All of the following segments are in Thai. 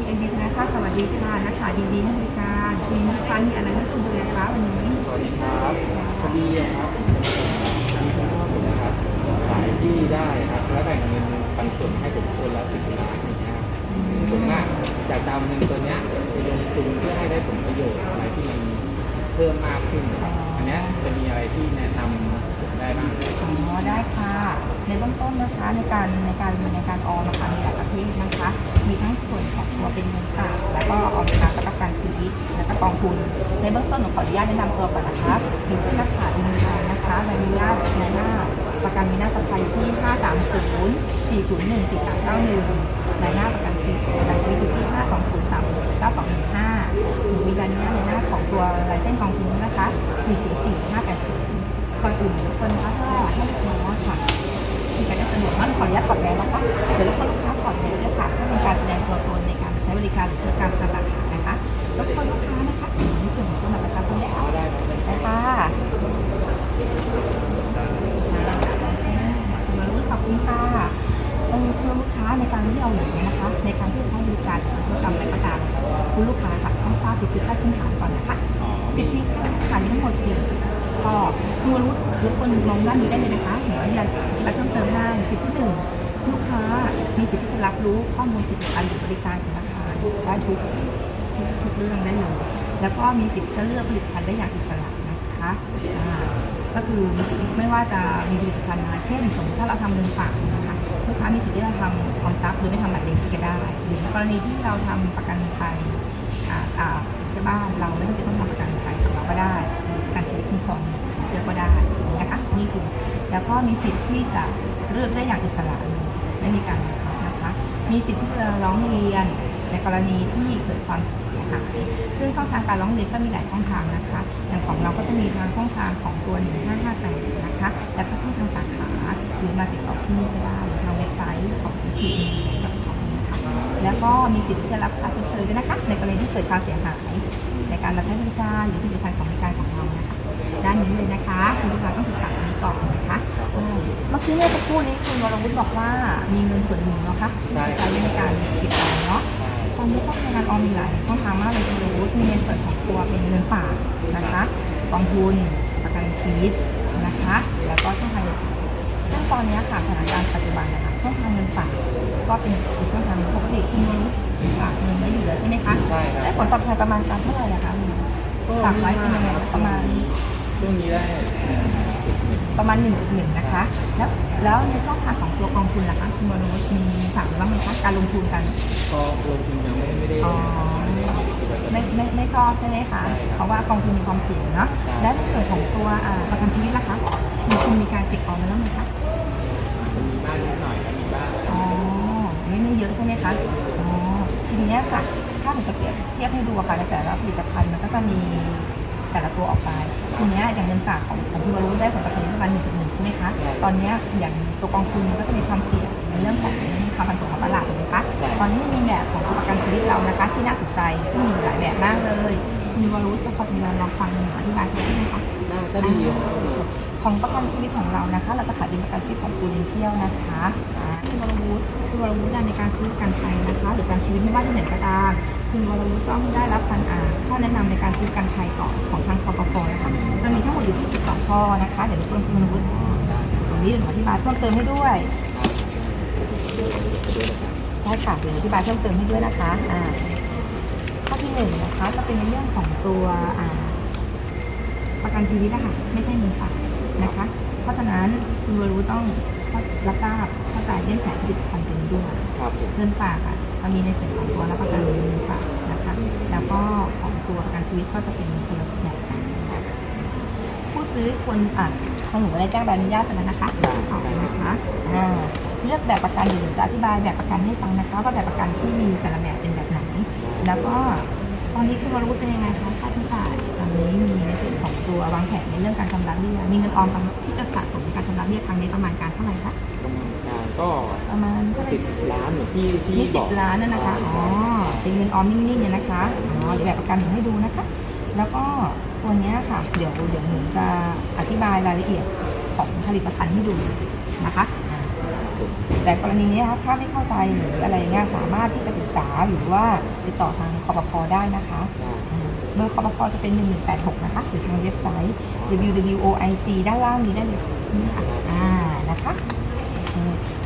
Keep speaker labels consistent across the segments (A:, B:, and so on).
A: TMB ธนาชาติสวัสดีค่ะนะคะดีๆให้บริการมีลูกค้ามีอะไรให้คุณดูเลยคะวันนี้
B: สวัสดีครับพอดีอะครับอันนี้ก็ผมนะครับขายที่ได้ครับแล้วแบ่งเงินปันส่วนให้ผมคนละสิบล้านอย่างเงี้ยครับผมว่าจากดาวเงินตัวเนี้ยไปลงทุนเพื่อให้ได้ผลประโยชน์อะไรที่มันเพิ่มมากขึ้นครับอันเนี้ยจะมีอะไรที่แนะนำ
A: อ๋ได้ค่ะในเบื้องต้นนะคะในการในการในการออมนะคะมีหลายประเภทนะคะ มีทั้งส่วนของตัวเป็นเงินฝากแล้วก็ออมทรัประกันชีวิตและก็กองทุน ในเบื้องต้นหนูขออนุญาตแนะนำตัวก่อนนะคะมีชื่อนักข่าวอินทานะคะใบอนุญาตในหน้า ประกันมีหน้าสัมภาระที่ 530 401 4391ในหน้าประกันชีวิตประกันชีวิตอยู่ที่ 5 2 0 3 0 9 2 1 5 รู้ข้อมูลผลิตภัณฑ์หรือบริการของธนาคารได้ทุกทุกทุกเรื่องได้เลยแล้วก็มีสิทธิที่จะเลือกผลิตภัณฑ์ได้อย่างอิสระนะคะก็คือไม่ว่าจะมีผลิตภัณฑ์อะเช่น สมมติถ้าเราทำเงินฝากนะคะลูกค้ามีสิทธิ์ที่จะทำออมทรัพย์โดยไม่ทำบัตรเดบิตก็ได้ หรือกรณีที่เราทำประกันภัยอ่าอ่าสินเชื่อบ้านเราไม่จำเป็นต้องทำประกันภัยกับเราก็ได้หรือประกันชีวิตคุ้มครองสินเชื่อก็ได้นะคะนี่คือแล้วก็มีสิทธิ์ที่จะเลือกได้อย่างอิสระไม่มีการบังคับ มีสิทธิ์ที่จะร้องเรียนในกรณีที่เกิดความเสียหาย ซึ่งช่องทางการร้องเรียนก็มีหลายช่องทางนะคะ อย่างของเราก็จะมีทางช่องทางของตัว 1558 นะคะ แล้วก็ช่องทางสาขา หรือมาติดต่อที่นี่ก็ได้หรือทางเว็บไซต์ของ t m c o m นะคะแล้วก็มีสิทธิ์ที่จะรับค่าชดเชยด้วยนะคะ ในกรณีที่เกิดความเสียหาย ในการมาใช้บริการหรือผลิตภัณฑ์ของบริการของเรานะคะ ด้านนี้เลยนะคะ คุณลูกค้าต้องศึกษาตรงนี้ก่อนนะคะ เมื่อกี้เมื่อสักครู่นี้คุณวรวุฒิบอกว่ามีเงินส่วนหนึ่งเนาะคะที่จะใช้ในการติดต่อเนาะตอนนี้ช่องทางการออมมีหลายช่องทางมากเลยคุณวรวุฒิมีในส่วนของตัวเป็นเงินฝากนะคะกองทุนประกันชีวิตนะคะ แล้วก็ช่องทางอื่นซึ่งตอนนี้ค่ะสถานการณ์ปัจจุบันนะคะช่องทางเงินฝากก็เป็นอีกช่องทางหนึ่งปกติคุณวรวุฒิฝากเงินไว้อยู่แล้วใช่ไหมคะ
B: ใช่ครับ
A: ได้ผลตอบแทนประมาณการเท่าไหร่อะคะฝากไว้เป็นยังไงประมาณ
B: ช่วงนี้ได้สิบหนึ่ง
A: ประมาณ 1.1 นะคะ แล้วแล้วในช่องทางของตัวกองทุนล่ะคะคุณวรวุฒิมีฝากไว้บ้างไหมคะการลงทุนกัน
B: ก็ลงทุนยังไม่ไม่ได้
A: อ๋อ
B: ไม่ได้อยู่ในกิจวัตรประจำวัน
A: ไม่ไม่ไม่ชอบใช่ไหมคะ
B: ใช่ครับ
A: เพราะว่ากองทุนมีความเสี่ยงเนาะ
B: ใช่
A: แล้วในส่วนของตัวอ่าประกันชีวิตล่ะคะมีคุณมีการเก็บออมไว้บ้างไหมคะ
B: มีบ้างนิดหน่อยครับมีบ้าง
A: อ๋อไม่ไม่เยอะใช่ไหมคะอ๋อทีนี้ค่ะถ้าผมจะเปรียบเทียบให้ดูอะค่ะในแต่ละผลิตภัณฑ์มันก็จะมี แต่ละตัวออกไปทีเนี้ยอย่างเงินฝากของของคุณวรุษได้ผลตอบแทนประมาณ1.1ใช่ไหมคะตอนเนี้ยอย่างตัวกองทุนก็จะมีความเสี่ยงในเรื่องของความผันผวนของตลาดถูกไหมคะตอนนี้มีแบบของตัวประกันชีวิตเรานะคะ ที่น่าสนใจซึ่งมีหลายแบบมากเลยคุณวรุษจะพอจะลองฟังอธิบายสักนิดไหมคะ
B: น่าก็ดีครับ
A: ของประกันชีวิตของเรานะคะ เราจะขายเป็นประกันชีวิตของปูเรนเชียลนะคะอ่าคุณ วรวุฒิคุณวรวุฒิในการซื้อกันภัยนะคะ หรือการชีวิตไม่ว่าที่ไหนก็ตามคุณวรวุฒิต้องได้รับการอ่านข้อแนะนำในการซื้อกันภัยก่อนของทางคอปพนะคะจะมีทั้งหมดอยู่ที่ 12 ข้อนะคะเดี๋ยวรบกวนคุณวรวุฒิตรงนี้เดี๋ยวอธิบายเพิ่มเติมให้ด้วยได้ค่ะเดี๋ยวอธิบายเพิ่มเติมให้ด้วยนะคะอ่าข้อที่หนึ่งนะคะจะเป็นในเรื่องของตัวอ่าประกันชีวิตนะคะไม่ใช่เงินฝากนะคะ เพราะฉะนั้นคุณวรู้ต้องเข้รับทราบ เข้าใจเงื่อนไขผลิตภัณฑ์ตัวนี้ด้วย
B: ครับผม
A: เงินฝากอะจะมีในส่วนของตัวรับประกันเงินฝากนะคะ แล้วก็ของตัวประกันชีวิตก็จะเป็นคนละแบบกันนะคะผู้ซื้อควรอะของหนูได้แจ้งใบอนุญาตไปแล้วนะคะที่สองนะคะอ่าเลือกแบบประกันเดี๋ยวหนูจะอธิบายแบบประกันให้ฟังนะคะว่าแบบประกันที่มีแต่ละแบบเป็นแบบไหน แล้วก็ตอนนี้คุณวรุษเป็นยังไงคะค่าใช้จ่ายตอนนี้มีในส่วนของตัววางแผนในเรื่องการชำระเบี้ยมีเงินออมที่จะสะสมในการชำระเบี้ยครั้งนี้ประมาณการเท่าไหร่คะ
B: ประมาณ การก็
A: ประมาณเท่าไหร่
B: สิบล้านเหมือนที่ที่
A: มีสิ
B: อบก
A: ล้านนั่นนะคะ อ๋อ เป็นเงินออมนิ่งๆเนี่ยนะคะ อ๋อเดี๋ยวแบบประกันหนูให้ดูนะคะ แล้วก็ตัวเนี้ยค่ะ เดี๋ยวเดี๋ยวหนูจะอธิบายรายละเอียดของผลิตภัณฑ์ให้ดูนะคะอ่า
B: ผม
A: แต่กรณีนี้นะคะถ้าไม่เข้าใจหรืออะไรเงี้ยสามารถที่จะปรึกษาหรือว่าติดต่อทางคอปพได้นะคะ
B: ได้
A: อ่าเบอร์คอปพจะเป็น 1186 นะคะหรือทางเว็บไซต์ www.oic ด้านล่างนี้ได้เลยค่ะนี่ค่ะอ่านะคะโอเค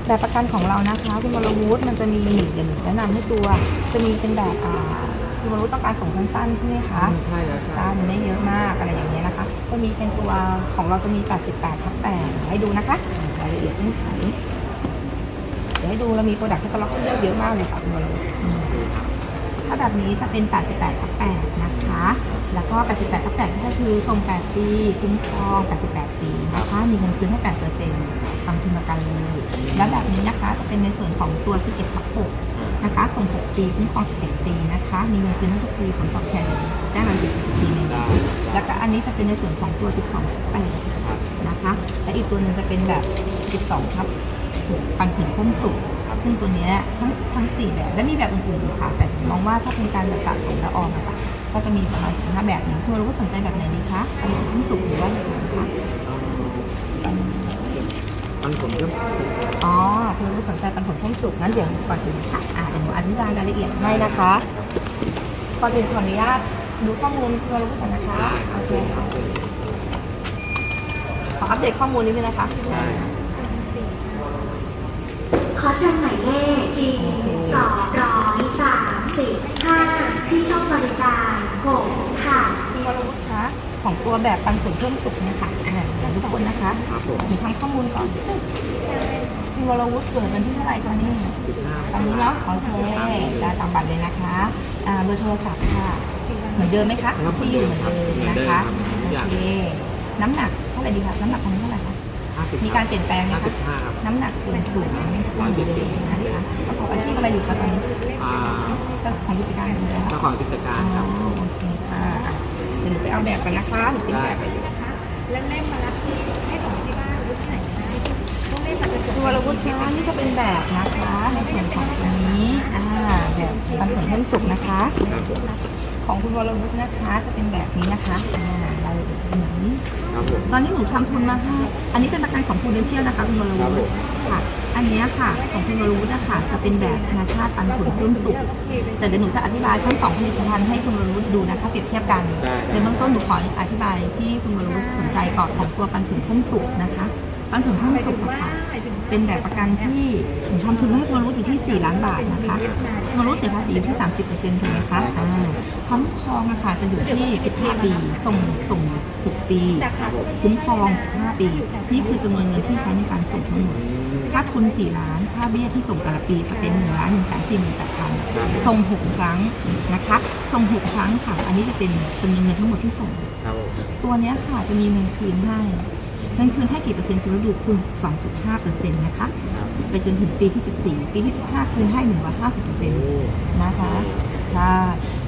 A: แบบประกันของเรานะคะคุณวรวุฒิมันจะมีเดี๋ยวหนูแนะนำให้ตัวจะมีเป็นแบบอ่าคุณวรวุฒิต้องการส่งสั้นๆใช่ไหมคะ
B: ใช่แล้วใช่
A: สั้นไม่เยอะมากอะไรอย่างเงี้ยนะคะ จะมีเป็นตัวของเราจะมี 88ทับ8ให้ดูนะคะรายละเอียดเงื่อนไขเดี๋ยวให้ดูเรามีโปรดักต์ที่เราเลือกเยอะมากเลยค่ะคุณวรวุฒิอืมถ้าแบบนี้จะเป็น 88ทับ8นะคะ แล้วก็ 88ทับ8ก็คือส่ง8ปีคุ้มครอง 88 ปีนะคะมีเงินคืนให้8%ทำทุน ประกันเลยแล้วแบบนี้นะคะจะเป็นในส่วนของตัว11ทับ6นะคะ ส่ง 6 ปีคุ้มครอง11 ปีนะคะ มีเงินคืนให้ทุกปีผลตอบแทนได้รายละเอียดอีกทีหนึง
B: ได้
A: แล้วก็อันนี้จะเป็นในส่วนของตัว 12ทับ8
B: ครับ
A: นะคะ และอีกตัวหนึ่งจะเป็นแบบ 12ทับ6ปันผลพุ่มสุดซึ่งตัวเนี้ยทั้งทั้งสี่แบบและมีแบบอื่นๆอีกค่ะ แต่มองว่าถ้าเป็นการแบบสะสมและออมอะค่ะก็จะมีประมาณสิบห้าแบบนี้คุณรู้ว่าสนใจแบบไหนดีคะปันผลพุ่มสุกหรือว่าแบบไหนคะ
B: มั นผมก็
A: อ๋อคุณรู้สนใจปันผลพุ่มสุกงั้นเดี๋ยวก่อนอื่นค่ะอ่าเดี๋ยวหนูอธิบายรายละเอียดให้นะคะก่อนอื่นขออนุญาตดูข้อมูลคุณรู้ก่อนนะคะโอเคค่ะขออัปเดตข้อมูลนิดนึงนะคะ
B: ได้
C: ขอเชิญหมายเลขจีสองร้อยสามสิบห้าที่ช่องบริการหกค่ะ
A: คุณวรวุฒิคะของตัวแบบปันผลเพิ่มสุขเนี่ยค่ะอ่าอย่าง ทุกคนนะคะ
B: ครับผม
A: มีทั้งข้อมูลก่อนคุณวรวุฒิเกิดวันที่เท่าไหร่คะนี่
B: สิบห้า
A: ตอนนี้เนาะโอเคได้ตามบัตรเลยนะคะอ่าเบอร์โทรศัพท์ค่ะ เหมือนเดิมไหมคะที่อยู่เหมือนเดิมนะคะโอเคน้ำหนักเท่าไหร่ดีคะน้ำหนักของนี้เท่าไหร่คะ
B: ห้าสิบ
A: มีการเปลี่ยนแปลงไหม
B: ห้าสิ
A: คะ
B: บห้าครับ
A: น้ำหนักส่วนสูงไม่คงเหมือนเดิมนะคะประกอบอาชีพอะไรอยู่คะตอนนี้
B: อ่า
A: เจ้าของกิจการอยู่แล้ว
B: เจ้าของกิจการครับ
A: โอเคค่ะอะเดี๋ยวหนูไปเอาแบบกันนะคะหนูเป็นแบบไปอยู่
D: นะคะแล้วเล่มมา
A: วรวุฒิคะนี่จะเป็นแบบนะคะในส่วนของตัวนี้อ่าแบบปันผลเพิ่มสุกนะคะ
B: ครับผม
A: ของคุณวรวุฒินะคะ จะเป็นแบบนี้นะคะอ่ารายละเอียดจะเป็นแบบนี้
B: ครับผม
A: ตอนนี้หนูทำทุนมาให้อันนี้เป็นประกันของคุณเดนเชียลนะคะคุณวร
B: ครับ
A: วุ
B: ผ
A: ฒิ
B: ม
A: ค่ะ อันเนี้ยค่ะของคุณวรวุฒินะคะจะเป็นแบบธนาชาติปันผลเพิ่มสุกแต่เดี๋ยวหนูจะอธิบายทั้งสองผลิตภัณฑ์ให้คุณวรวุฒิดูนะคะเปรียบเทียบกัน
B: ได้
A: ในเบื้องต้นหนูขออธิบายที่คุณวรวุฒิสนใจก่อนของตัวปันผลเพิ่มสุกนะคะ ปันผลเพิ่มสุกอะค่ะ เป็นแบบประกันที่หนูทำทุนมาให้คุณวรวุฒิอยู่ที่ 4 ล้านบาทนะคะคุณวรวุฒิเสียภาษีอยู่ที่ 30%ถูกไหมคะอ่าคุ้มครองอะค่ะจะอยู่ที่ 15 ปี ส่งส่ง 6 ปี คุ้มครอง 15 ปี นี่คือจำนวนเงินที่ใช้ในการส่งทั้งหมดค่าทุน 4 ล้านค่าเบี้ยที่ส่งแต่ละปีจะเป็น1ล้าน1แสน4หมื่นแปดพันส่ง 6 ครั้งนะคะส่ง 6 ครั้งค่ะ อันนี้จะเป็นจำนวนเงินทั้งหมดที่ส่ง
B: ครับผม
A: ตัวเนี้ยค่ะจะมีเงินคืนให้ เงินคืนให้กี่เปอร์เซ็นต์คุณฤดูคุณ 2.5เปอร์เซ็นต์นะคะ
B: ครับ
A: ไปจนถึงปีที่ 14 ปีที่ 15 คืนให้ 150เปอร์เซ็นต์
B: โอ้
A: นะคะ ใช่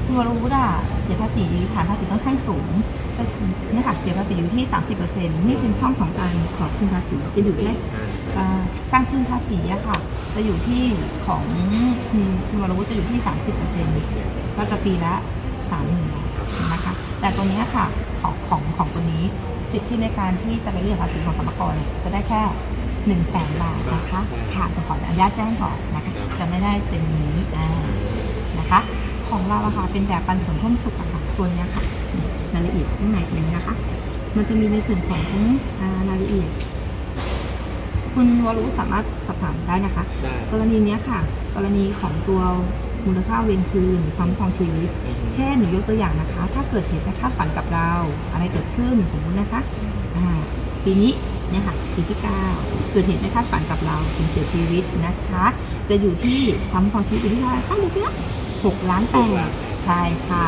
A: คุณวรวุฒิอะเสียภาษีฐานภาษีค่อนข้างสูง จะเนี่ยค่ะเสียภาษีอยู่ที่ 30เปอร์เซ็นต์นี่เป็นช่องของการขอคืนภาษีจะอยู่ได้
B: อ่า
A: อ่าการคืนภาษีอะค่ะ จะอยู่ที่ของคุณคุณวรวุฒิจะอยู่ที่ 30เปอร์เซ็นต์ก็จะปีละ 3 0,000บาทนะคะ แต่ตัวเนี้ยค่ะของของของตัวนี้ สิทธิในการที่จะไปเรียกภาษีของสมรกรเนี่ยจะได้แค่1นึ่งแสนบาทนะคะค่ะผมขออนุญาตแจ้งก่อนนะคะจะไม่ได้เป็นนี้อ่านะคะ ของเราอะค่ะเป็นแบบปันผลเพิ่มสุขอะค่ะตัวเนี้ยค่ะรายละเอียดข้างในเป็นอย่างนี้นะคะ มันจะมีในส่วนของอ่ารายละเอียด คุณวรวุฒิสามารถสอบถามได้นะคะ
B: ได้
A: กรณีเนี้ยค่ะ กรณีของตัว มูลค่าเวรคืนความครองชีวิต เช่นหนูยกตัวอย่างนะคะ ถ้าเกิดเหตุไม่คาดฝันกับเรา อะไรเกิดขึ้นสมมุตินะคะอ่าปีนี้เนี่ยค่ะปีที่ 9 เกิดเหตุไม่คาดฝันกับเราถึงเสียชีวิตนะคะ จะอยู่ที่ความครองชีวิตอยู่ที่เท่าไหร่คะดูสิคะหกล้านแปดใช่ค่ะ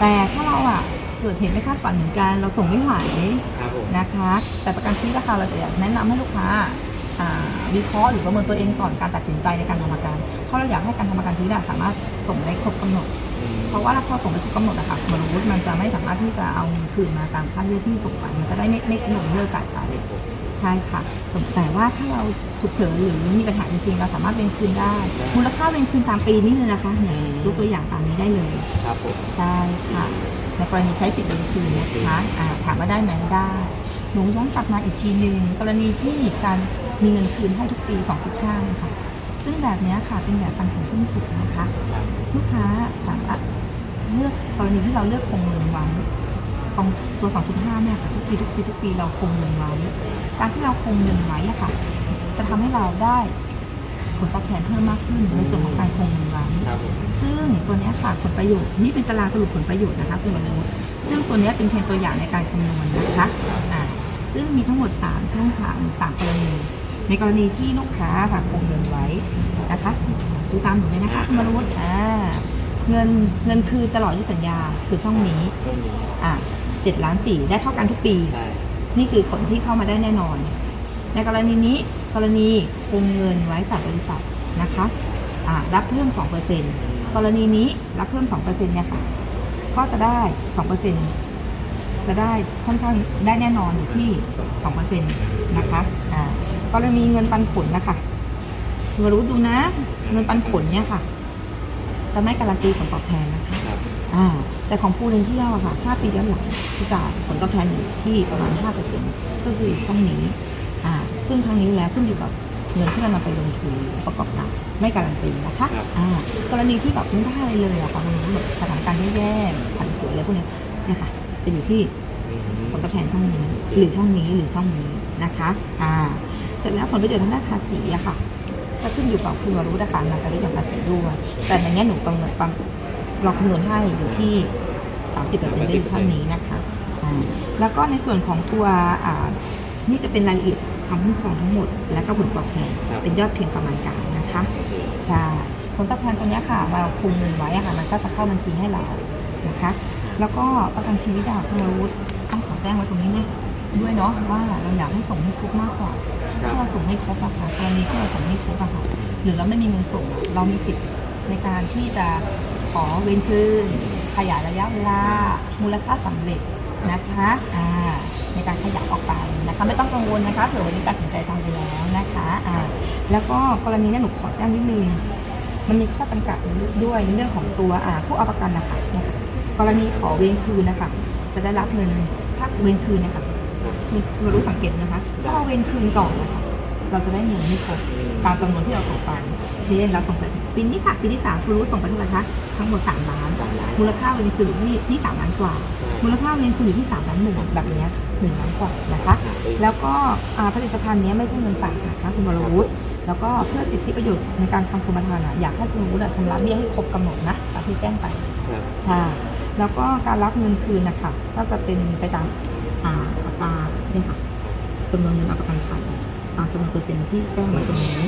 A: แต่ถ้าเราอะเกิดเหตุไม่คาดฝันเหมือนกันเราส่งไม่ไหว
B: ครับผม
A: นะคะ แต่ประกันชีวิตราคาเราจะอยากแนะนำให้ลูกค้าอ่า วิเคราะห์หรือประเมินตัวเองก่อนการตัดสินใจในการทำประกัน เพราะเราอยากให้การทำประกันชีวิตอะสามารถส่งได้ครบกำหนด
B: อืม
A: เพราะว่าถ้าพอส่งไปครบกำหนดอะค่ะมนุษย์มันจะไม่สามารถที่จะเอาเงินคืนมาตามค่าเบี้ยที่ส่งไปมันจะได้ไม่ไม่หน่วงเลิกจ่ายไป
B: ครับผม
A: ใช่ค่ะสมแต่ว่าถ้าเราฉุกเฉินหรือมีปัญหาจริงๆ เราสามารถเวนคืนได้ มูลค่าเวนคืนตามปีนี้เลยนะคะเนี่ยยกตัวอย่างตามนี้ได้เลย
B: ครับผม
A: ใช่ค่ะ ในกรณีใช้สิทธิ์เวนคืนนะคะอ่าถามว่าได้ไหมได้ หนูย้อนกลับมาอีกทีหนึ่งกรณีที่การ มีเงินคืนให้ทุกปี2.5นะคะซึ่งแบบเนี้ยค่ะเป็นแบบปันผลขึ้นสูงนะคะ
B: ครับ
A: ลูกค้าสามารถเลือกกรณีที่เราเลือกคงเงินไว้กองตัว 2.5 เนี่ยค่ะทุกปีทุกปีทุกปีเราคงเงินไว้การที่เราคงเงินไว้อะค่ะ จะทำให้เราได้ผลตอบแทนเพิ่มมากขึ้นในส่วนของการคงเงินไว้
B: ครับผม
A: ซึ่งตัวเนี้ยค่ะผลประโยชน์นี่เป็นตารางสรุปผลประโยชน์นะคะคุณวรนุชซึ่งตัวเนี้ยเป็นเพียงตัวอย่างในการคำนวณนะคะอ่าซึ่งมีทั้งหมด 3 ช่องทาง3กรณี ในกรณีที่ลูกค้าค่ะคงเงินไว้นะคะดูตามหนูเลยนะคะคุณวรนุชอ่าเงินเงินคือตลอดอายุสัญญาคือช่องนี้
B: ช่วงนี้
A: อ่าเจ็ดล้านสี่ได้เท่ากันทุกปี
B: ใช่
A: นี่คือผลที่เข้ามาได้แน่นอน ในกรณีนี้กรณีคงเงินไว้กับบริษัทนะคะอ่ารับเพิ่ม 2%กรณีนี้รับเพิ่ม 2%เนี่ยค่ะ ก็จะได้ 2%จะได้ค่อนข้างได้แน่นอนอยู่ที่ 2%นะคะอ่า กรณีเงินปันผลนะคะมารู้ดูนะ เงินปันผลเนี่ยค่ะ จะไม่การันตีผลตอบแทนนะคะ
B: ครับ
A: อ่า แต่ของปูเรนเชียลอะค่ะ5ปีย้อนหลังจะจ่ายผลตอบแทนอยู่ที่ประมาณ5%ก็คือช่องนี้ อ่า ซึ่งทางนี้แล้วขึ้นอยู่กับเงินที่เรานำไปลงทุนประกอบกับไม่การันตีนะคะ
B: ครับ
A: อ่ากรณีที่แบบไม่ได้เลยอะค่ะมันแบบสถานการณ์แย่ๆผันผวนอะไรพวกเนี้ยเนี่ยค่ะ จะอยู่ที่ผลตอบแทนช่องนี้ หรือช่องนี้หรือช่องนี้นะคะ อ่าเส ร็จแล้วผลประโยชน์ทางด้านภาษีอะค่ะก็ขึ้นอยู่กับคุณวรุษนะคะนำไปลดหย่อนภาษีด้วยแต่ในเนี้ยหนูประเมินปั๊มเราคำนวณให้อยู่ที่ 30%จะอยู่เท่านี้นะคะอ่าแล้วก็ในส่วนของตัวอ่านี่จะเป็นรายละเอียดความคุ้มครองทั้งหมด และก็ผลตอบแทน
B: ครับ
A: เป็นยอดเพียงประมาณการนะคะใช่ผลตอบแทนตัวเนี้ยค่ะ เราคงเงินไว้อะค่ะ มันก็จะเข้าบัญชีให้เรานะคะ แล้วก็ประกันชีวิตอะคุณวรุษต้องขอแจ้งไว้ตรงนี้ด้วย ด้วยเนาะว่าเราอยากให้ส่งให้ครบมากกว่า
B: ครับ
A: ถ้าเราส่งไม่ครบอะค่ะกรณีที่เราส่งไม่ครบอะค่ะหรือเราไม่มีเงินส่งอะเรามีสิทธิ์ในการที่จะขอเว้นคืนขยายระยะเวลา มูลค่าสำเร็จนะคะอ่าในการขยับออกไปนะคะไม่ต้องกังวลนะคะเผื่อวันนี้ตัดสินใจทำไปแล้วนะคะอ่าแล้วก็กรณีเนี้หนูขอแจ้งนิดนึงมันมีข้อจำกัดด้วยในเรื่องของตัวอ่าผู้เอาประกันนะคะเนี่ยค่ะกรณีขอเว้นคืนนะคะจะได้รับเงินถ้าเว้นคืนนะคะคือ เรารู้สังเกตนะคะ ถ้าเราเว้นคืนก่อนนะคะเราจะได้เงินไม่ครบตามจำนวนที่เราส่งไป เช่นเราส่งไปปีนี้ค่ะปีที่สามคุณรู้ส่งไปเท่าไหร่คะทั้งหมดสามล้าน
B: สามล้าน
A: มูลค่าเว้นคืนอยู่ที่ที่สามล้านกว่า มูลค่าเว้นคืนอยู่ที่สามล้านหนึ่งแบบเนี้ยหนึ่งล้านกว่านะคะ แล้วก็อ่าผลิตภัณฑ์เนี้ยไม่ใช่เงินฝากนะคะคุณวรวุฒิแล้วก็เพื่อสิทธิประโยชน์ในการทำกรมธรรม์อะอยากให้คุณวรวุฒิอะชำระเบี้ยให้ครบกำหนดนะตามที่แจ้งไป
B: ครับ
A: ใช่แล้วก็การรับเงินคืนนะคะก็จะเป็นไปตามอ่าอัตรา เนี่ยค่ะจำนวนเงินเอาประกันภัยตามจำนวนเปอร์เซ็นต์ที่แจ้งไว้ตรงนี้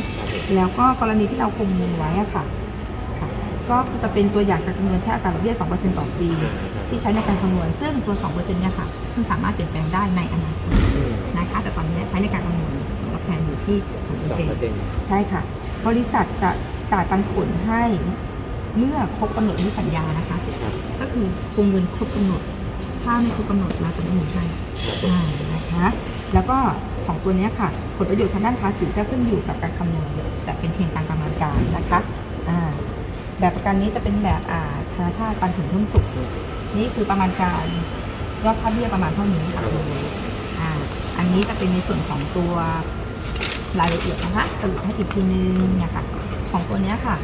A: แล้วก็กรณีที่เราคงเงินไว้อะค่ะค่ะก็จะเป็นตัวอย่างการคำนวณใช้อัตราดอกเบี้ย2%ต่อปี ที่ใช้ในการคำนวณ ซึ่งตัว 2%เนี่ยค่ะ ซึ่งสามารถเปลี่ยนแปลงได้ในอนาคตนะคะ แต่ตอนนี้ใช้ในการคำนวณผลตอบแทนอยู่ที่
B: สองเปอร์เซ็นต์
A: 2%ใช่ค่ะ บริษัทจะจ่ายปันผลให้เมื่อครบกำหนดอายุสัญญานะคะ
B: ครับ
A: ก็คือคงเงินครบกำหนด ถ้าไม่ครบกำหนดเราจะไม่หมุนให้
B: ครับ
A: อ่า นะคะ แล้วก็ของตัวนี้ค่ะ ผลประโยชน์ทางด้านภาษีก็ขึ้นอยู่กับการคำนวณแต่เป็นเพียงการประมาณการนะคะอ่าแบบประกันนี้จะเป็นแบบอ่าธนาคารปันผลเพิ่มสุขนี่คือประมาณการยอดค่าเบี้ยประมาณเท่านี้ค่ะคุณอ่าอันนี้จะเป็นในส่วนของตัวรายละเอียดนะคะสรุปให้อีกทีนึงเนี่ยค่ะของตัวนี้ค่ะ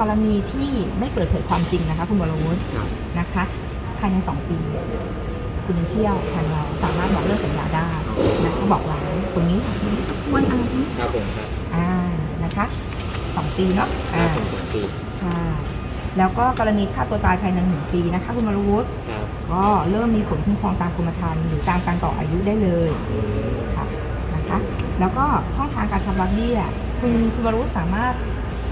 A: กรณีที่ไม่เปิดเผยความจริงนะคะ คุณวรวุฒินะคะ ภายใน 2 ปี คุณเชี่ยวทางเราสามารถบอกเลิกสัญญาได้นะคะบอกร้านตรงนี้วันอะไรทั้ง
B: ครับผมครับ
A: อ่านะคะสองปีเนาะ
B: ครั
A: อ่า
B: บผมสองปี
A: ใช่แล้วก็กรณีฆ่าตัวตายภายในหนึ่งปีนะคะคุณวรวุฒิ
B: ครับ
A: ก็เริ่มมีผลคุ้มครองตามกรมธรรม์หรือตามการต่ออายุได้เลย
B: อืม
A: ค่ะนะคะ แล้วก็ช่องทางการชำระเบี้ยคุณคุณวรวุฒิสามารถ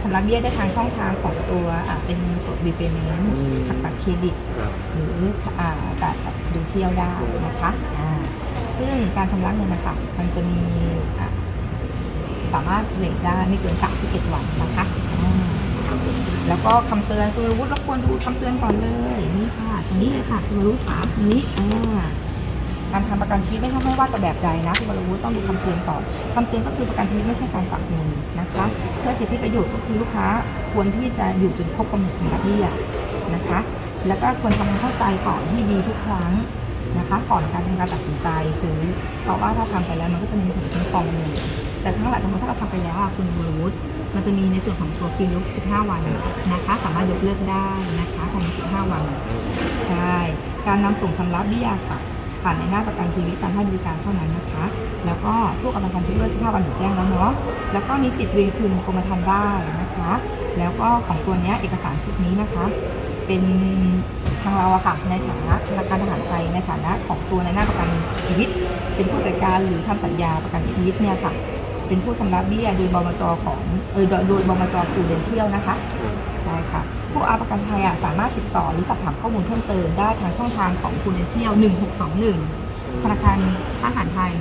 A: ชำระเบี้ยได้ทางช่องทางของตัวอ่าเป็นเงินสดบีเปเมนต์ทางบัตรเครดิต
B: ครับ
A: หรืออ่าการแบบดูเชี่ยวได้นะคะอ่าซึ่งการชำระเงินนะคะมันจะมีอ่าสามารถเลทได้ไม่เกิน 31 วันนะคะอ่าแล้วก็คำเตือนคุณวรวุฒิรบกวนดูคำเตือนก่อนเลยนี่ค่ะตรงนี้เลยค่ะคุณวรวุฒิขาตรงนี้อ่า การทำประกันชีวิตไม่ใช่ไม่ว่าจะแบบใดนะคุณวรวุฒิต้องดูคำเตือนก่อนคำเตือนก็คือประกันชีวิตไม่ใช่การฝากเงินนะคะ เพื่อสิทธิประโยชน์ก็คือลูกค้าควรที่จะอยู่จนครบกำหนดชำระเบี้ยนะคะ แล้วก็ควรทำความเข้าใจก่อนให้ดีทุกครั้งนะคะก่อนการทำการตัดสินใจซื้อเพราะว่าถ้าทำไปแล้วมันก็จะมีผลคุ้มครองเงินแต่ทั้งหลายทั้งมวลถ้าเราทำไปแล้วอะคุณวรวุฒิมันจะมีในส่วนของตัวฟรีลุก 15 วันนะคะ สามารถยกเลิกได้นะคะภายใน 15 วัน ใช่ การนำส่งสำรับเบี้ยค่ะ ผ่านในหน้าประกันชีวิตการให้บริการเท่านั้นนะคะ แล้วก็ผู้ประกันชีวิต15วันหนูแจ้งแล้วเนาะแล้วก็มีสิทธิ์เวียนคืนกรมธรรม์ได้นะคะ แล้วก็ของตัวเนี้ยเอกสารชุดนี้นะคะ เป็นทางเราอะค่ะในฐานะธนาคารทหารไทยในฐานะของตัวในหน้าประกันชีวิต เป็นผู้จัดการหรือทำสัญญาประกันชีวิตเนี่ยค่ะ เป็นผู้ชำระเบี้ยโดยบมจของเออโดยบมจปูเดนเชียลนะคะ ใช่ค่ะ ผู้อาประกันภัยอะสามารถติดต่อหรือสอบถามข้อมูลเพิ่มเติมได้ทางช่องทางของคุณเดนเชียล1621 ธนาคารทหารไทย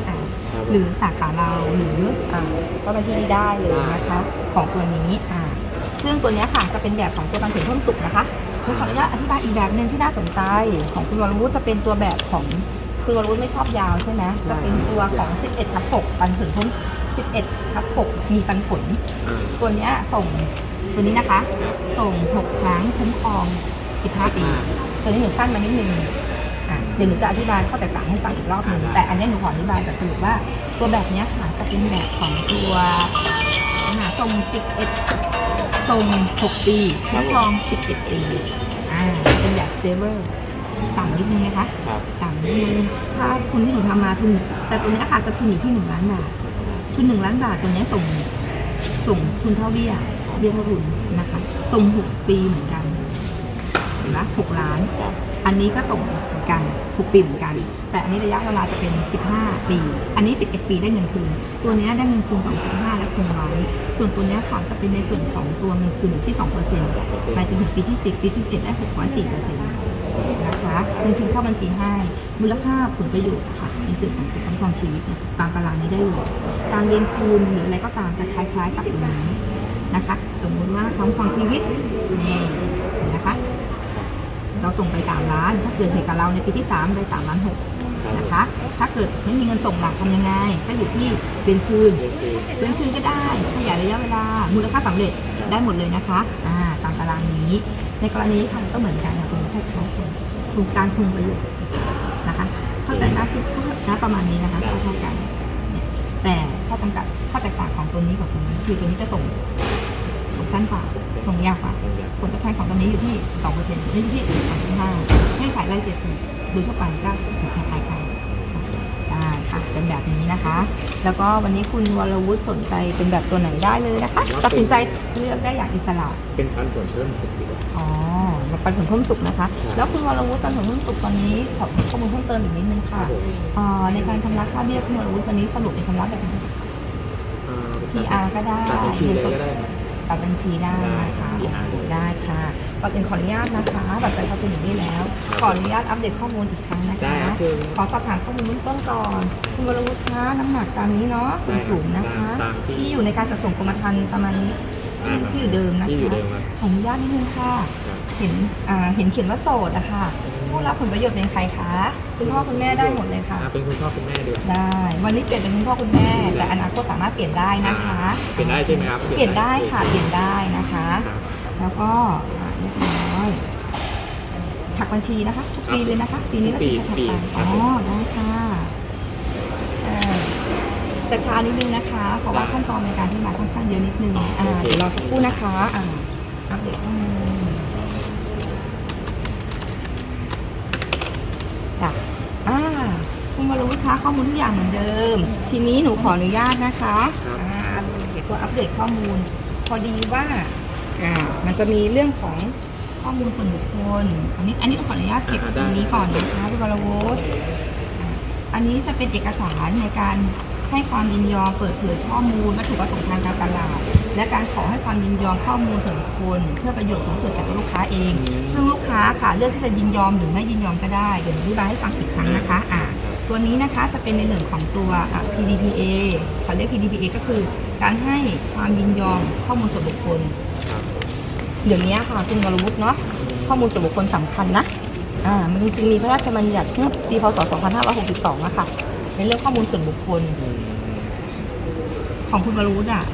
A: 1558 หรือสาขาเราหรืออ่าเจ้าหน้าที่ได้เลยนะคะของตัวนี้อ่าซึ่งตัวเนี้ยค่ะจะเป็นแบบของตัวการถึงเพิ่มสุขนะคะผมขออนุญาตอธิบายอีกแบบหนึ่งที่น่าสนใจ ของคุณวรวุฒิจะเป็นตัวแบบของคุณวรวุฒิไม่ชอบยาวใช่ไหมจะเป็นตัวของ 11ทับ6ปันผลเพิ่ม11ทับ6มีปันผล
B: อ่า
A: ตัวเนี้ยส่ง ตัวนี้นะคะ ส่ง 6 ครั้งคุ้มครอง 15 ปี ตัวนี้หนูสั้นมานิดนึงอะเดี๋ยวหนูจะอธิบายข้อแตกต่างให้ฟังอีกรอบหนึ่งแต่อันนี้หนูขออธิบายแบบสรุปว่าตัวแบบเนี้ยค่ะจะเป็นแบบของตัวอ่าส่ง 11ส่ง 6 ปีคุ้มครอง11ปีอ่าเป็นแบบเซเวอร์ต่างนิดนึงนะคะ
B: ครับ
A: ต่างนิดนึงถ้าทุนที่หนูทำมาทุน แต่ตัวเนี้ยค่ะจะทุนอยู่ที่ 1 ล้านบาททุน 1 ล้านบาทตัวเนี้ยส่งส่งทุนเท่าเบี้ย เบี้ยเท่าทุนนะคะ ส่ง6ปีเหมือนกันเห็นไหมหกล้าน
B: ครับ
A: อันนี้ก็ส่งเหมือนกัน6ปีเหมือนกัน แต่อันนี้ระยะเวลาจะเป็น 15 ปี อันนี้ 11 ปีได้เงินคืน ตัวเนี้ยได้เงินคืน 2.5 และคงไว้ ส่วนตัวเนี้ยค่ะจะเป็นในส่วนของตัวเงินคืนอยู่ที่2%ไปจนถึงปีที่ 10 ปีที่7ได้604%นะคะเงินคืนเข้าบัญชีให้ มูลค่าผลประโยชน์ค่ะในส่วนของผลคุ้มครองชีวิตเนี่ยตามตารางนี้ได้เลย การเวียนคืนหรืออะไรก็ตามจะคล้ายๆกับตัวนี้ นะคะ สมมุติว่าคุ้มครองชีวิตนี่เห็นนะคะ เราส่งไป 3 ล้าน ถ้าเกิดเหตุกับเราในปีที่ 3 ได้3ล้าน6นะคะ ถ้าเกิดไม่มีเงินส่งหลักทำยังไง ก็อยู่ที่เวียนคืน
B: เดือนคือ
A: เวียนคืนก็ได้ขยายระยะเวลา มูลค่าสำเร็จได้หมดเลยนะคะอ่าตามตารางนี้ ในกรณีค่ะก็เหมือนกันนะคุณคล้ายๆกันโครงการคุมประโยชน์นะคะ เข้าใจนะคือเข้านะประมาณนี้นะคะเท่าๆกันเนี่ยแต่ข้อจำกัดข้อแตกต่างของตัวนี้กับตัวนี้คือตัวนี้จะส่ง ส่งสั้นกว่าส่งยากกว่า ผลตอบแทนของตัวนี้อยู่ที่2%นี่อยู่ที่3.5เงื่อนไขรายละเอียดสูงโดยทั่วไปก็คล้ายๆกันค่ะได้ค่ะเป็นแบบนี้นะคะ แล้วก็วันนี้คุณวรวุฒิสนใจเป็นแบบตัวไหนได้เลยนะคะ ตัดสินใจเลือกได้อย่างอิสระ
B: เป็นพันส่วนเชื่อมสุดดีกว่า
A: อ๋อมาปันผลเพิ่มสุขนะคะ
B: ครับ
A: แล้วคุณวรวุฒิปันผลเพิ่มสุขตอนนี้ขอข้อมูลเพิ่มเติมอีกนิดนึงค่ะ
B: ครับผม
A: อ่าในการชำระค่าเบี้ยคุณวรวุฒิวันนี้สรุปเป็นชำระแบบไหน
B: อ่า
A: TR ก็ได้
B: ตัดบัญชี
A: เงิน
B: เลย
A: สด
B: ก็ได้ครั บ
A: ตัดบัญชีได้นะคะ
B: ได้ครับ
A: ได้ค่ะก่อนอื่นขออนุญาตนะคะบัตรประชาชนอยู่นี่แล้ว
B: ครับ
A: ขออนุญาตอัปเดตข้อมูลอีกครั้งนะ
B: ได้
A: คะ
B: ครับเชิญ
A: ขอสอบถามข้อมูลเบื้องต้นก่อนคุณวรวุฒิคะน้ำหนักตามนี้เนาะส่วนสูงนะคะ
B: ตามที่
A: ที่อยู่ในการจัดส่งกรมธรรม์ประมาณนี้ที่
B: อ่าครับ
A: ที่อยู่เดิมนะคะ
B: ที่อยู่เดิมครับ
A: ขออนุญาตนิดนึงค่ะ
B: ครับ
A: เห็นอ่าเห็นเขียนว่าโสดอะค่ะ ผู้รับผลประโยชน์เป็นใครคะ คุณพ่อคุณแม่ได้หมดเลยค่ะ
B: อ่าเป็นคุณพ่อคุณแม่ด้วย
A: ได้ วันนี้เปลี่ยนเป็นคุณพ่อคุณแม่ แต่อนาคตสามารถเปลี่ยนได้นะคะ
B: เปลี่ยนได้ใช่ไหมครับ
A: เปลี่ยนได้ค่ะ เปลี่ยนได้นะคะ
B: ครับ
A: แล้วก็อ่าเรียบร้อยถักบัญชีนะคะ ทุกปีเลยนะคะ ปีนี้ก็
B: ปี
A: ปีถัก
B: ปี
A: ไป
B: ครั
A: อ๋
B: บ
A: อได้ค่ะเอ่อจะช้านิดนึงนะคะ เพราะว่าขั้นตอนในการที่มาค่อนข้างเยอะนิดนึงอ่าเดี๋ยวรอสักครู่นะคะอ่าอัปเดตข้อมูลจ้ะอ่าคุณว รวุฒิคะข้อมูลทุกอย่างเหมือนเดิม ทีนี้หนูขออนุญาตนะคะ
B: ครับ
A: อ่าเดี๋ยวตัวอัปเดตข้อมูล พอดีว่าอ่ามันจะมีเรื่องของข้อมูลส่วนบุคคล อันนี้อันนี้ต้องขออนุญาตเก็บตรงนี้ก่อนนะคะพี่วรวุฒิอ่าอันนี้จะเป็นเอกสารในการให้ความยินยอมเปิดเผยข้อมูลวัตถุประสงค์ทางการตลาด และการขอให้ความยินยอมข้อมูลส่วนบุคคล เพื่อประโยชน์สูงสุดแก่ตัวลูกค้าเอง ซึ่งลูกค้าค่ะเลือกที่จะยินยอมหรือไม่ยินยอมก็ได้เดี๋ยวอธิบายให้ฟังอีกครั้งนะคะอ่า ตัวนี้นะคะจะเป็นในเรื่องของตัว PDPA เขาเรียก PDPA ก็คือการให้ความยินยอมข้อมูลส่วนบุคคลเดี๋ยวนี้ค่ะคุณวรวุฒิเนาะข้อมูลส่วนบุคคลสำคัญนะอ่ามันจริงมีพระราชบัญญัติเมื่อปีพศ 2562อะค่ะในเรื่องข้อมูลส่วนบุคคล ของคุณวรวุฒิอะ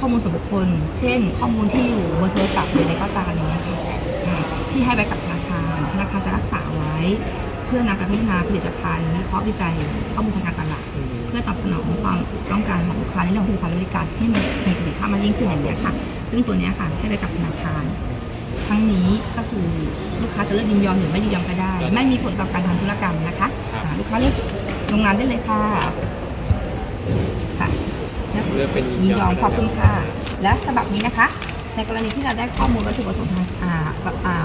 A: ข้อมูลส่วนบุคคล เช่น ข้อมูลที่อยู่บนโทรศัพท์หรืออะไรก็ตามอย่างเงี้ยค่ะที่ให้ไปกับธนาคารธนาคารจะรักษาไว้ เพื่อนำไปพัฒนาผลิตภัณฑ์วิเคราะห์วิจัยข้อมูลทางการตลาด
B: อืม
A: เพื่อพื่อตอบสนองความต้องการของลูกค้าในเรื่องของผลิตภัณฑ์และบริการให้มันมีประสิทธิภาพมากยิ่งขึ้นอย่างนี้ยค่ะ ซึ่งตัวเนี้ยค่ะให้ไปกับธนาคารทั้งนี้ก็คือลูกค้าจะเลือกยินยอมหรือไม่ยินยอมก็ได้ ไม่มีผลต่อการทำธุรกรรมนะคะอ่าลูกค้าเลือกโรงงานได้เลยค่ะค่ะ
B: เลือกเป็น
A: ยินยอมขอบคุณค่ะและฉบับนี้นะคะ ในกรณีที่เราได้ข้อมูลวัตถุประสงค์ทางอ่าอ่า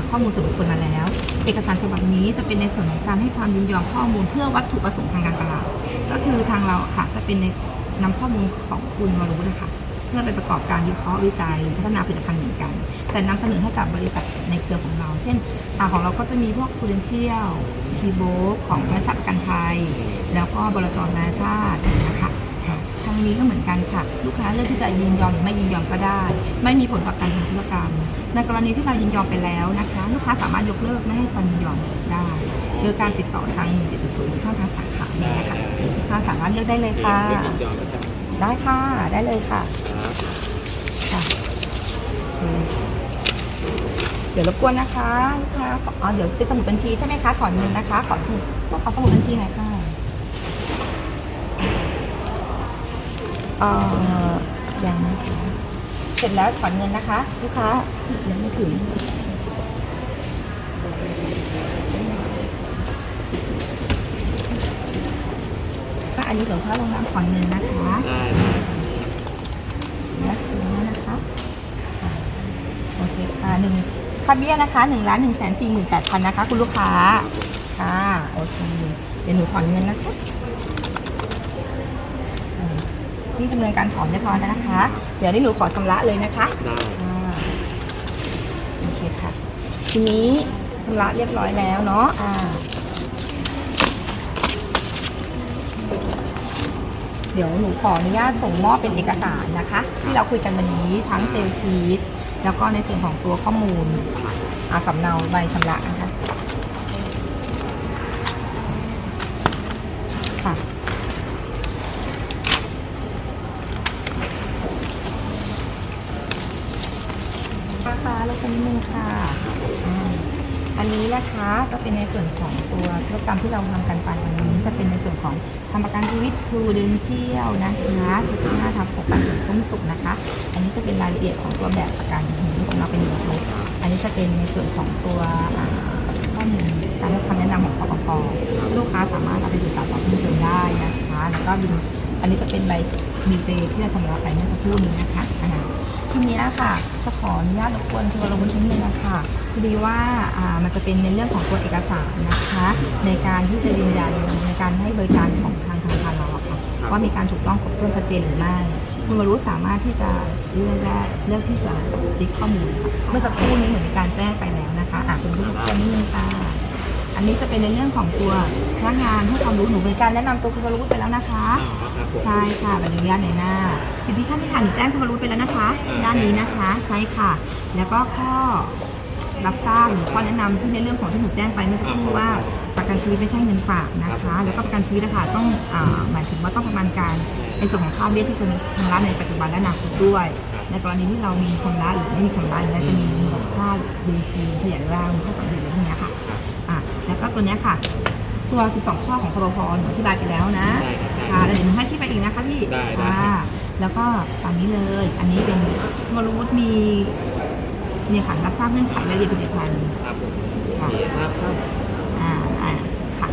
A: ข้อมูลส่วนบุคคลมาแล้ว เอกสารฉบับนี้จะเป็นในส่วนของการให้ความยินยอมข้อมูลเพื่อวัตถุประสงค์ทางการตลาด ก็คือทางเราค่ะจะเป็นในนำข้อมูลของคุณวรวุฒินะคะเพื่อไปประกอบการวิเคราะห์วิจัยพัฒนาผลิตภัณฑ์เหมือนกัน แต่นำเสนอให้กับบริษัทในเครือของเรา เช่นอของเราก็จะมีพวก Prudential t b o ของบริษัทกันไทย แล้วก็บลจนาชาตินะคะางนี้ก็เหมือนกันค่ะ ลูกค้าเลือกที่จะยินยอมหรือไม่ยินยอมก็ได้ ไม่มีผลต่อการทำธุรกรรม ในกรณีที่เรายินยอมไปแล้วนะคะ ลูกค้าสามารถยกเลิกไม่ให้ความยินยอมได้โดยการติดต่อทาง1700หรือช่องทางสาขาเนี่ยนะคะลูกค้าสามารถเลือกได้เลยค่ะ ได้ค่ะได้เลยค่ะ
B: ค่ะ
A: เดี๋ยวรบกวนนะคะลูกค้าขออ๋อเดี๋ยวเป็นสมุดบัญชีใช่ไหมคะถอนเงินนะคะ ขอสมุดขอสมุดบัญชีหน่อยค่ะ เอ่อยังไม่ถึงเสร็จแล้วถอนเงินนะคะ ลูกค้ายังไม่ถึง ก็อันนี้หลวงพ่อลงน้ำถอนเงินนะคะ
B: ได้ได้
A: และคืนนี้นะคะโอเคค่ะหนึ่งค่าเบี้ยนะคะหนึ่งล้านหนึ่งแสนสี่หมื่นแปดพันนะคะ คุณลูกค้า ค่ะ โอเค เดี๋ยวหนูถอนเงินนะคะานี่ดำเนินการถอนเรียบร้อยแล้วนะคะ เดี๋ยวนี้หนูขอชำระเลยนะคะ
B: ได้
A: อ่าโอเคค่ะ ทีนี้ชำระเรียบร้อยแล้วเนาะอ่าเดี๋ยวหนูขออนุญาตส่งมอบเป็นเอกสารนะคะ ที่เราคุยกันวันนี้ทั้งเซลล์ชีตแล้วก็ในส่วนของตัวข้อมูลอาสำเนาใบชำระนะคะค่ะ สักนิดนึงค่ะอ่าอันนี้นะคะจะเป็นในส่วนของตัวธุรกรรมที่เราทำกันไปวันนี้จะเป็นในส่วนของทำประกันชีวิตทูเดนเชียลนะคะ15ทับ6การคุ้มสุขนะคะ อันนี้จะเป็นรายละเอียดของตัวแบบประกันของเราเป็นหนึ่งชุดอันนี้จะเป็นในส่วนของตัวอ่าข้อมูลการให้คำแนะนำของคอปซึ่งลูกค้าสามารถเอาไปศึกษาต่อเพิ่มเติมได้นะคะ แล้วก็บินอันนี้จะเป็นใบบิลเปที่เราชำระไปเมื่อสักครู่นี้นะคะ ทีนี้นะคะจะขออนุญาตรบกวนคุณวรวุฒินิดนึงนะคะพอดีว่าอ่ามันจะเป็นในเรื่องของตัวเอกสารนะคะ ในการที่จะยืนยันในการให้บริการของทางธนาคารเราอะค่ะว่ามีการถูกต้องครบถ้วนชัดเจนหรือไม่คุณวรวุฒิสามารถที่จะเลือกได้เลือกที่จะติ๊กข้อมูลค่ะเมื่อสักครู่นี้เหมือนมีการแจ้งไปแล้วนะคะอะคุณผู้รบกวนนิดนึงค่ะอันนี้จะเป็นในเรื่องของตัวพนักงานให้ความรู้หนูเป็นการแนะนำตัวคุณวรวุฒิไปแล้วนะคะ
B: อ๋อครับผม
A: ใช่ค่ะใบอนุญาตในหน้า สิทธิขั้นที่ฐานหนูแจ้งคุณวรุษไปแล้วนะคะ
B: อ่า
A: ด้านนี้นะคะใช่ค่ะ แล้วก็ข้อรับทราบหรือข้อแนะนำที่ในเรื่องของที่หนูแจ้งไปเมื่อสักครู่ว่าประกันชีวิตไม่ใช่เงินฝากนะคะ แล้วก็ประกันชีวิตนะคะต้องอาหมายถึงว่าต้องประมาณการในส่วนของค่าเบี้ยที่จะชำระในปัจจุบันและอนาคตด้วย ในกรณีที่เรามีชำระหรือไม่มีชำระเนี่ยจะมีมูลค่าดีทีขยายร่างมูลค่าสำเร็จอะไรพวกเนี้ยค่ะ
B: ครับ
A: อะแล้วก็ตัวเนี้ยค่ะ ตัว 12 ข้อของคบพหนูอธิบายไปแล้วนะ
B: ได้ครับ
A: ค่ะแล้วเดี๋ยวหนูให้พี่ไปอีกนะคะพี่
B: ได้ได้
A: ค่ะแล้วก็ตามนี้เลย อันนี้เป็นวรวุฒิมีเนี่ยค่ะรับทราบเงื่อนไขรายละเอียดผลิตภัณฑ์
B: ครับผม
A: ค่ะ
B: โอเคครับครับ
A: อ่าอ่าค่ะ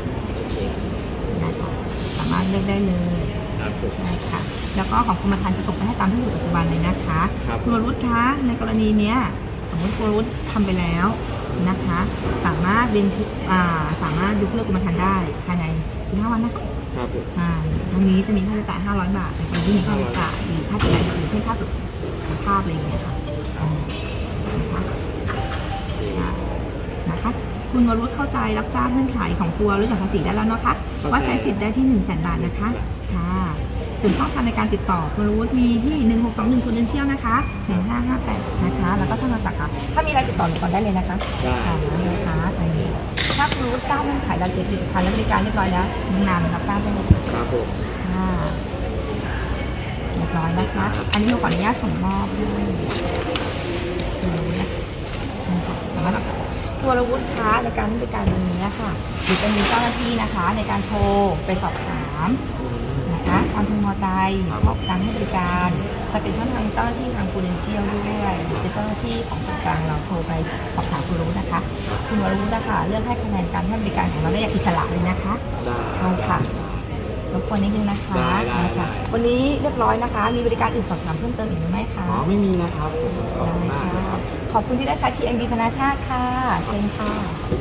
A: ได้ค่ะสามารถเลือกได้เลย
B: ครับผม
A: ใช่ค่ะ แล้วก็ของกรมธรรม์จะส่งไปให้ตามที่อยู่ปัจจุบันเลยนะคะ
B: ครับ
A: ณวรวุฒิคะ ในกรณีเนี้ยสมมติคุณวรวุฒิทำไปแล้ว นะคะ สามารถเป็นอ่าสามารถยกเลิกกรมธรรม์ได้ภายใน 15 วันนะคะ
B: ครับผม
A: ใช่ทั้งนี้จะมีค่าใช้จ่าย 500 บาทในกรณีที่มีค่าใช้จ่ายหรือค่าใช้จ่ายอื่นๆเช่นค่าตรวจสุขภาพอะไรอย่างเงี้ยค่ะอ่านะคะอ่านะคะคุณวรุษเข้าใจรับทราบเงื่อนไขของตัวรู้จักภาษีได้แล้วเนาะคะ ว่าใช้สิทธิ์ได้ที่ 1 0 0 0 0แบาทนะคะค่ะ ส่วนช่องทางในการติดต่อคุณวรุษมีที่ 1621คนเดนเชียลนะคะ1558นะคะ แล้วก็ช่องทางสาขาถ้ามีอะไรติดต่อหนูก่อนได้เลยนะคะ
B: ได้
A: ค่ะนะคะอันนี้ถ้าคุณรู้ทราบเงื่อนไขรายละเอียดผลิตภัณฑ์และบริการเรียบร้อยแล้วน้องนามรับทราบได้เลยค่ะ
B: ครับผม
A: ค่ะเรียบร้อยนะคะ อันนี้เราขออนุญาตส่งมอบด้วยดูนะนะคะสำหรับตัวรวุฒิค้าในการบริการวันนี้ค่ะหรือจะมีเจ้าหน้าที่นะคะ ในการโทรไปสอบถาม
B: อืม
A: นะคะนะคะความพึงพอใจ
B: ครับ
A: เพราะการให้บริการ จะเป็นทั้งทางเจ้าหน้าที่ทางคูเดนเชียลด้วยหรือเป็นเจ้าหน้าที่ของส่วนกลางเราโทรไปสอบถามคุณรู้นะคะ คุณวรุณนะคะเลือกให้คะแนนการให้บริการของเราได้อย่างอิสระเลยนะคะ
B: ได้
A: ใช่ค่ะรบกวนนิดนึงนะคะ
B: ได้ได้
A: นะคะ
B: ได้
A: วันนี้เรียบร้อยนะคะ มีบริการอื่นสอบถามเพิ่มเติมอีกหรือไม่คะ
B: อ๋อไม่มีนะครับผมขอบคุณ
A: ได้
B: มากนะค
A: ค่ะ
B: รับ
A: ขอบคุณที่ได้ใช้ TMB ธนาชาติค่ะเชิญค่ะ